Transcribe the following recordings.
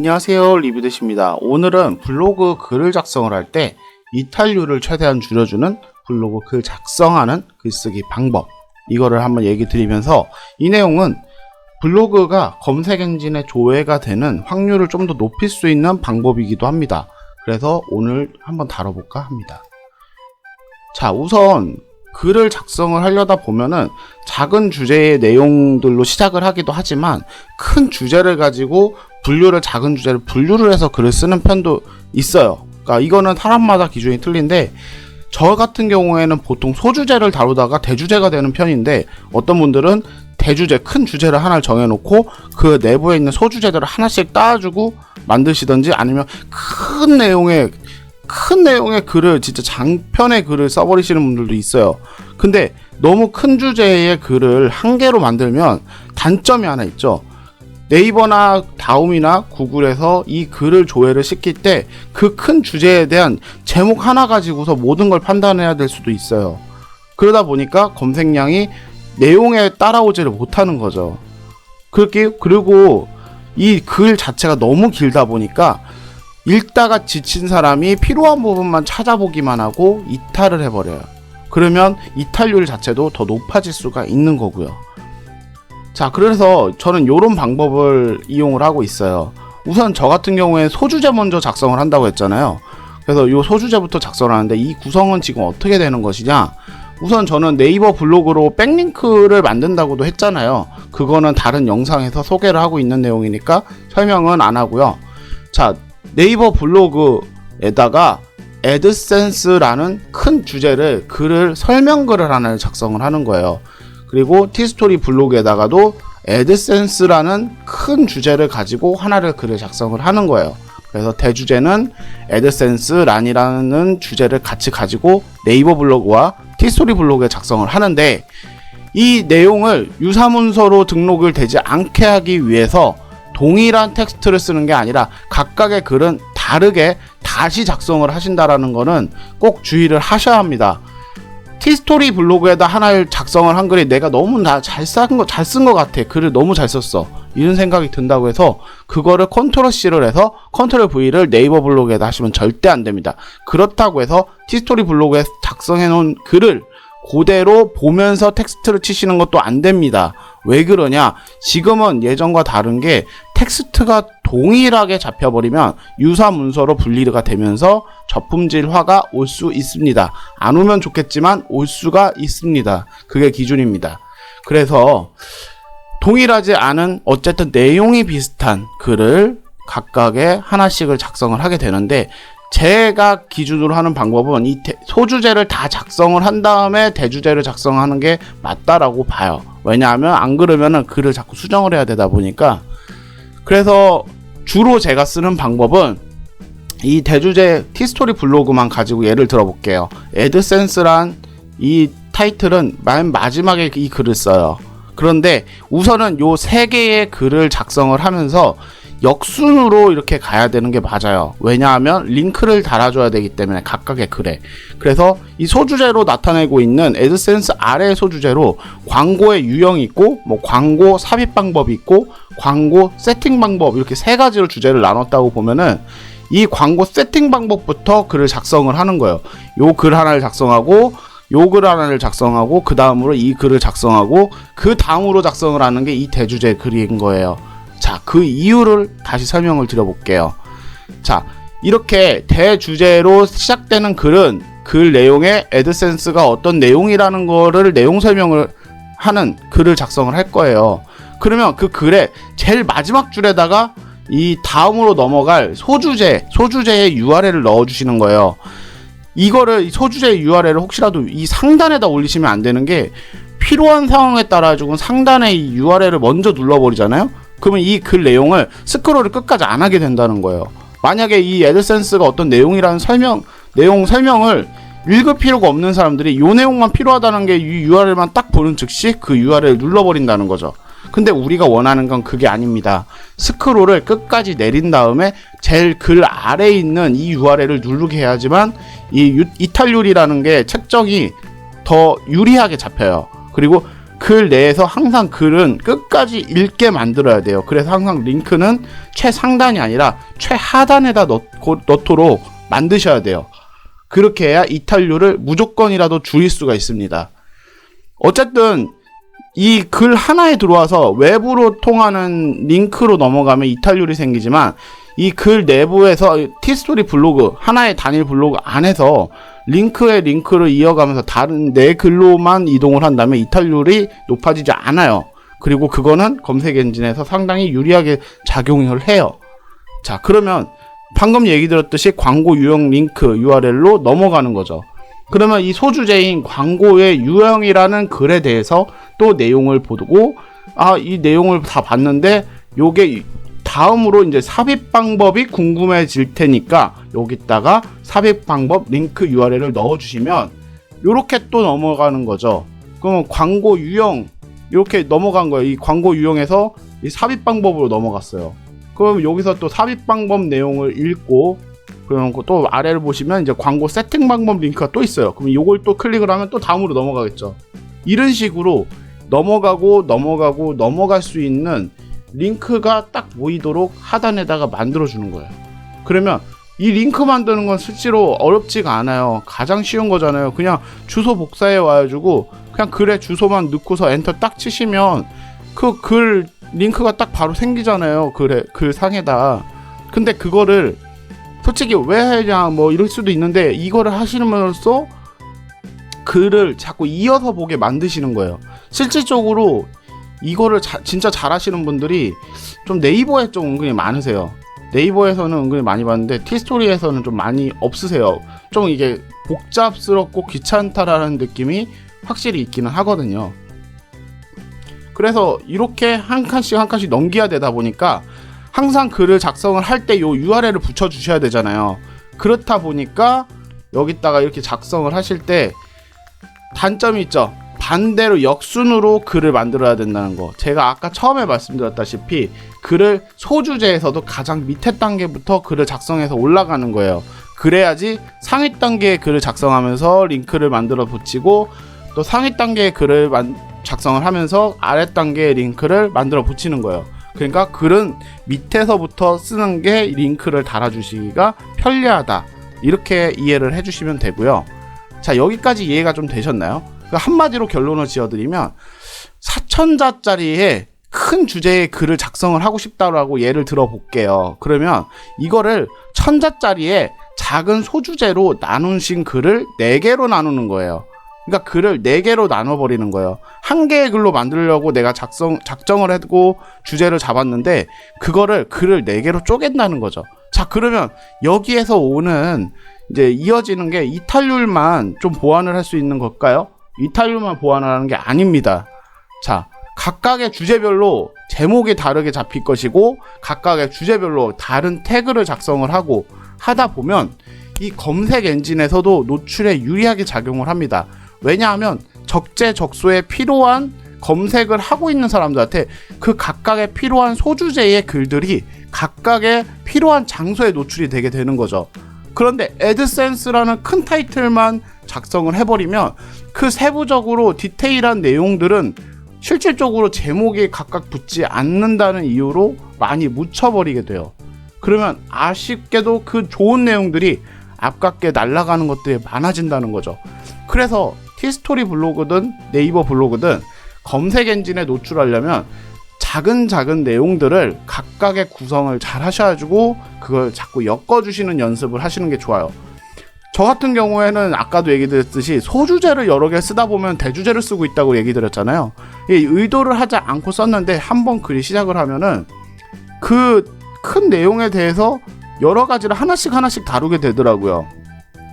안녕하세요. 리뷰대시입니다. 오늘은 블로그 글을 작성을 할 때 이탈률을 최대한 줄여주는 블로그 글 작성하는 글쓰기 방법. 이거를 한번 얘기 드리면서 이 내용은 블로그가 검색 엔진에 조회가 되는 확률을 좀 더 높일 수 있는 방법이기도 합니다. 그래서 오늘 한번 다뤄볼까 합니다. 자 우선 글을 작성을 하려다 보면은 작은 주제의 내용들로 시작을 하기도 하지만 큰 주제를 가지고 분류를 작은 주제를 분류를 해서 글을 쓰는 편도 있어요. 그러니까 이거는 사람마다 기준이 틀린데 저 같은 경우에는 보통 소주제를 다루다가 대주제가 되는 편인데 어떤 분들은 대주제 큰 주제를 하나를 정해놓고 그 내부에 있는 소주제들을 하나씩 따주고 만드시던지 아니면 큰 내용의 큰 내용의 글을 진짜 장편의 글을 써버리시는 분들도 있어요. 근데 너무 큰 주제의 글을 한 개로 만들면 단점이 하나 있죠. 네이버나 다음이나 구글에서 이 글을 조회를 시킬 때 그 큰 주제에 대한 제목 하나 가지고서 모든 걸 판단해야 될 수도 있어요. 그러다 보니까 검색량이 내용에 따라오지를 못하는 거죠. 그렇게 그리고 이 글 자체가 너무 길다 보니까 읽다가 지친 사람이 필요한 부분만 찾아보기만 하고 이탈을 해버려요. 그러면 이탈률 자체도 더 높아질 수가 있는 거고요. 자, 그래서 저는 이런 방법을 이용을 하고 있어요. 우선 저 같은 경우에 소주제 먼저 작성을 한다고 했잖아요. 그래서 이 소주제부터 작성을 하는데 이 구성은 지금 어떻게 되는 것이냐? 우선 저는 네이버 블로그로 백링크를 만든다고도 했잖아요. 그거는 다른 영상에서 소개를 하고 있는 내용이니까 설명은 안 하고요. 자, 네이버 블로그에다가 애드센스라는 큰 주제를 글을 설명글을 하나를 작성을 하는 거예요. 그리고 티스토리 블로그에다가도 애드센스라는 큰 주제를 가지고 하나를 글을 작성을 하는 거예요. 그래서 대주제는 애드센스 란이라는 주제를 같이 가지고 네이버 블로그와 티스토리 블로그에 작성을 하는데 이 내용을 유사문서로 등록을 되지 않게 하기 위해서 동일한 텍스트를 쓰는 게 아니라 각각의 글은 다르게 다시 작성을 하신다라는 거는 꼭 주의를 하셔야 합니다. 티스토리 블로그에다 하나를 작성을 한 글이 내가 너무 잘쓴거잘 쓴것 같아. 글을 너무 잘 썼어. 이런 생각이 든다고 해서 그거를 컨트롤 C를 해서 컨트롤 V를 네이버 블로그에다 하시면 절대 안 됩니다. 그렇다고 해서 티스토리 블로그에 작성해 놓은 글을 그대로 보면서 텍스트를 치시는 것도 안 됩니다. 왜 그러냐? 지금은 예전과 다른 게 텍스트가 동일하게 잡혀버리면 유사 문서로 분리가 되면서 저품질화가 올 수 있습니다. 안 오면 좋겠지만 올 수가 있습니다. 그게 기준입니다. 그래서 동일하지 않은 어쨌든 내용이 비슷한 글을 각각의 하나씩을 작성을 하게 되는데 제가 기준으로 하는 방법은 이 소주제를 다 작성을 한 다음에 대주제를 작성하는 게 맞다라고 봐요. 왜냐하면 안 그러면은 글을 자꾸 수정을 해야 되다 보니까 그래서 주로 제가 쓰는 방법은 이 대주제 티스토리 블로그만 가지고 예를 들어볼게요. 애드센스란 이 타이틀은 맨 마지막에 이 글을 써요. 그런데 우선은 요 세 개의 글을 작성을 하면서 역순으로 이렇게 가야 되는 게 맞아요. 왜냐하면 링크를 달아줘야 되기 때문에 각각의 글에. 그래서 이 소주제로 나타내고 있는 애드센스 아래 소주제로 광고의 유형이 있고, 뭐 광고 삽입 방법이 있고, 광고 세팅 방법 이렇게 세 가지로 주제를 나눴다고 보면은 이 광고 세팅 방법부터 글을 작성을 하는 거예요. 요 글 하나를 작성하고 요글 하나를 작성하고 그 다음으로 이 글을 작성하고 그 다음으로 작성을 하는 게 이 대주제 글인 거예요. 자, 그 이유를 다시 설명을 드려볼게요. 자, 이렇게 대주제로 시작되는 글은 글 내용에 애드센스가 어떤 내용이라는 거를 내용 설명을 하는 글을 작성을 할 거예요. 그러면 그 글에 제일 마지막 줄에다가 이 다음으로 넘어갈 소주제, 소주제의 URL을 넣어 주시는 거예요. 이거를 소주제의 URL을 혹시라도 이 상단에다 올리시면 안 되는 게 필요한 상황에 따라 조금 상단에 이 URL을 먼저 눌러버리잖아요. 그러면 이 글 내용을 스크롤을 끝까지 안 하게 된다는 거예요. 만약에 이 애드센스가 어떤 내용이라는 설명, 내용 설명을 읽을 필요가 없는 사람들이 이 내용만 필요하다는 게 이 URL만 딱 보는 즉시 그 URL을 눌러버린다는 거죠. 근데 우리가 원하는 건 그게 아닙니다. 스크롤을 끝까지 내린 다음에 제일 글 아래에 있는 이 URL을 누르게 해야지만 이 이탈률이라는 게 책정이 더 유리하게 잡혀요. 그리고 글 내에서 항상 글은 끝까지 읽게 만들어야 돼요. 그래서 항상 링크는 최상단이 아니라 최하단에다 넣고, 넣도록 만드셔야 돼요. 그렇게 해야 이탈률을 무조건이라도 줄일 수가 있습니다. 어쨌든 이 글 하나에 들어와서 외부로 통하는 링크로 넘어가면 이탈률이 생기지만 이 글 내부에서 티스토리 블로그 하나의 단일 블로그 안에서 링크에 링크를 이어가면서 다른 내 글로만 이동을 한다면 이탈률이 높아지지 않아요. 그리고 그거는 검색 엔진에서 상당히 유리하게 작용을 해요. 자, 그러면 방금 얘기 들었듯이 광고 유형 링크 URL로 넘어가는 거죠. 그러면 이 소주제인 광고의 유형이라는 글에 대해서 또 내용을 보고 아, 이 내용을 다 봤는데 요게 다음으로 이제 삽입 방법이 궁금해질 테니까 여기다가 삽입 방법 링크 URL을 넣어 주시면 요렇게 또 넘어가는 거죠. 그러면 광고 유형 이렇게 넘어간 거예요. 이 광고 유형에서 이 삽입 방법으로 넘어갔어요. 그럼 여기서 또 삽입 방법 내용을 읽고 그럼 또 아래를 보시면 이제 광고 세팅 방법 링크가 또 있어요. 그럼 요걸 또 클릭을 하면 또 다음으로 넘어가겠죠. 이런 식으로 넘어가고 넘어가고 넘어갈 수 있는 링크가 딱 모이도록 하단에다가 만들어 주는 거예요. 그러면 이 링크 만드는 건 실제로 어렵지가 않아요. 가장 쉬운 거잖아요. 그냥 주소 복사해 와가지고 그냥 글에 주소만 넣고서 엔터 딱 치시면 그 글 링크가 딱 바로 생기잖아요. 글에 글 상에다. 근데 그거를 솔직히 왜 하냐 뭐 이럴 수도 있는데 이거를 하시면서 글을 자꾸 이어서 보게 만드시는 거예요. 실질적으로 이거를 자- 진짜 잘하시는 분들이 좀 네이버에 좀 은근히 많으세요. 네이버에서는 은근히 많이 봤는데 티스토리에서는 좀 많이 없으세요. 좀 이게 복잡스럽고 귀찮다라는 느낌이 확실히 있기는 하거든요. 그래서 이렇게 한 칸씩 한 칸씩 넘겨야 되다 보니까 항상 글을 작성을 할 때 요 URL을 붙여 주셔야 되잖아요. 그렇다 보니까 여기다가 이렇게 작성을 하실 때 단점이 있죠. 반대로 역순으로 글을 만들어야 된다는 거. 제가 아까 처음에 말씀드렸다시피 글을 소주제에서도 가장 밑에 단계부터 글을 작성해서 올라가는 거예요. 그래야지 상위 단계의 글을 작성하면서 링크를 만들어 붙이고 또 상위 단계의 글을 만- 작성을 하면서 아래 단계의 링크를 만들어 붙이는 거예요. 그러니까 글은 밑에서부터 쓰는 게 링크를 달아주시기가 편리하다. 이렇게 이해를 해주시면 되고요. 자, 여기까지 이해가 좀 되셨나요? 그 한마디로 결론을 지어드리면 4천자짜리의 큰 주제의 글을 작성을 하고 싶다라고 예를 들어 볼게요. 그러면 이거를 천자짜리의 작은 소주제로 나누신 글을 4개로 나누는 거예요. 그러니까 글을 4개로 나눠버리는 거예요. 한 개의 글로 만들려고 내가 작성, 작정을 했고 주제를 잡았는데 그거를 글을 4개로 쪼갠다는 거죠. 자, 그러면 여기에서 오는 이제 이어지는 게 이탈률만 좀 보완을 할 수 있는 걸까요? 이탈률만 보완하는 게 아닙니다. 자, 각각의 주제별로 제목이 다르게 잡힐 것이고 각각의 주제별로 다른 태그를 작성을 하고 하다 보면 이 검색 엔진에서도 노출에 유리하게 작용을 합니다. 왜냐하면 적재적소에 필요한 검색을 하고 있는 사람들한테 그 각각의 필요한 소주제의 글들이 각각의 필요한 장소에 노출이 되게 되는 거죠. 그런데 애드센스라는 큰 타이틀만 작성을 해버리면 그 세부적으로 디테일한 내용들은 실질적으로 제목에 각각 붙지 않는다는 이유로 많이 묻혀버리게 돼요. 그러면 아쉽게도 그 좋은 내용들이 아깝게 날아가는 것들이 많아진다는 거죠. 그래서 티스토리 블로그든 네이버 블로그든 검색 엔진에 노출하려면 작은 작은 내용들을 각각의 구성을 잘 하셔가지고 그걸 자꾸 엮어주시는 연습을 하시는 게 좋아요. 저 같은 경우에는 아까도 얘기 드렸듯이 소주제를 여러 개 쓰다 보면 대주제를 쓰고 있다고 얘기 드렸잖아요. 이 의도를 하지 않고 썼는데 한번 글이 시작을 하면은 그 큰 내용에 대해서 여러 가지를 하나씩 하나씩 다루게 되더라고요.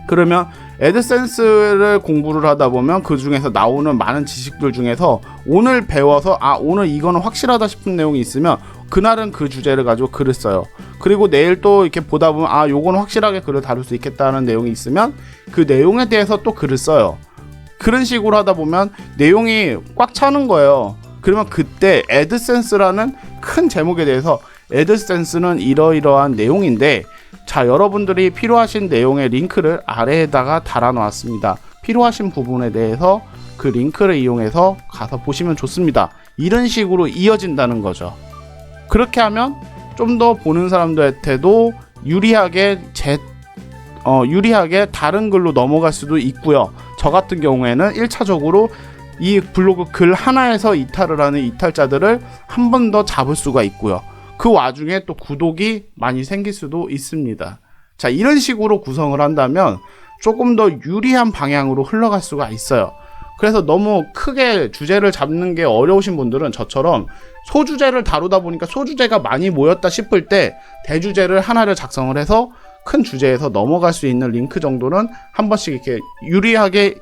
그러면 애드센스를 공부를 하다 보면 그 중에서 나오는 많은 지식들 중에서 오늘 배워서 아 오늘 이거는 확실하다 싶은 내용이 있으면 그날은 그 주제를 가지고 글을 써요. 그리고 내일 또 이렇게 보다 보면 아 요거는 확실하게 글을 다룰 수 있겠다는 내용이 있으면 그 내용에 대해서 또 글을 써요. 그런 식으로 하다 보면 내용이 꽉 차는 거예요. 그러면 그때 애드센스라는 큰 제목에 대해서 애드센스는 이러이러한 내용인데 자 여러분들이 필요하신 내용의 링크를 아래에다가 달아 놓았습니다. 필요하신 부분에 대해서 그 링크를 이용해서 가서 보시면 좋습니다. 이런 식으로 이어진다는 거죠. 그렇게 하면 좀 더 보는 사람들한테도 유리하게 제 어, 유리하게 다른 글로 넘어갈 수도 있고요. 저 같은 경우에는 1차적으로 이 블로그 글 하나에서 이탈을 하는 이탈자들을 한 번 더 잡을 수가 있고요. 그 와중에 또 구독이 많이 생길 수도 있습니다. 자, 이런 식으로 구성을 한다면 조금 더 유리한 방향으로 흘러갈 수가 있어요. 그래서 너무 크게 주제를 잡는 게 어려우신 분들은 저처럼 소주제를 다루다 보니까 소주제가 많이 모였다 싶을 때 대주제를 하나를 작성을 해서 큰 주제에서 넘어갈 수 있는 링크 정도는 한 번씩 이렇게 유리하게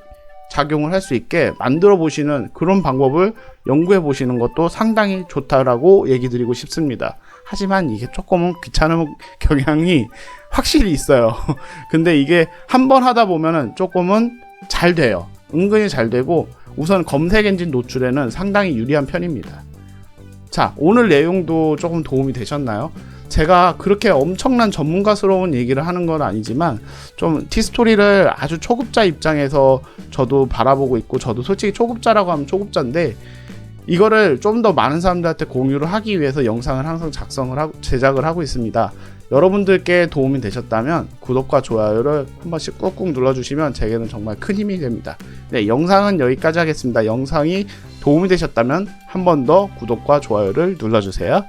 작용을 할 수 있게 만들어 보시는 그런 방법을 연구해 보시는 것도 상당히 좋다라고 얘기 드리고 싶습니다. 하지만 이게 조금은 귀찮은 경향이 확실히 있어요. 근데 이게 한 번 하다 보면은 조금은 잘 돼요. 은근히 잘 되고 우선 검색 엔진 노출에는 상당히 유리한 편입니다. 자, 오늘 내용도 조금 도움이 되셨나요? 제가 그렇게 엄청난 전문가스러운 얘기를 하는 건 아니지만 좀 티스토리를 아주 초급자 입장에서 저도 바라보고 있고 저도 솔직히 초급자라고 하면 초급자인데 이거를 좀 더 많은 사람들한테 공유를 하기 위해서 영상을 항상 작성을 하고 제작을 하고 있습니다. 여러분들께 도움이 되셨다면 구독과 좋아요를 한 번씩 꾹꾹 눌러주시면 제게는 정말 큰 힘이 됩니다. 네, 영상은 여기까지 하겠습니다. 영상이 도움이 되셨다면 한 번 더 구독과 좋아요를 눌러주세요.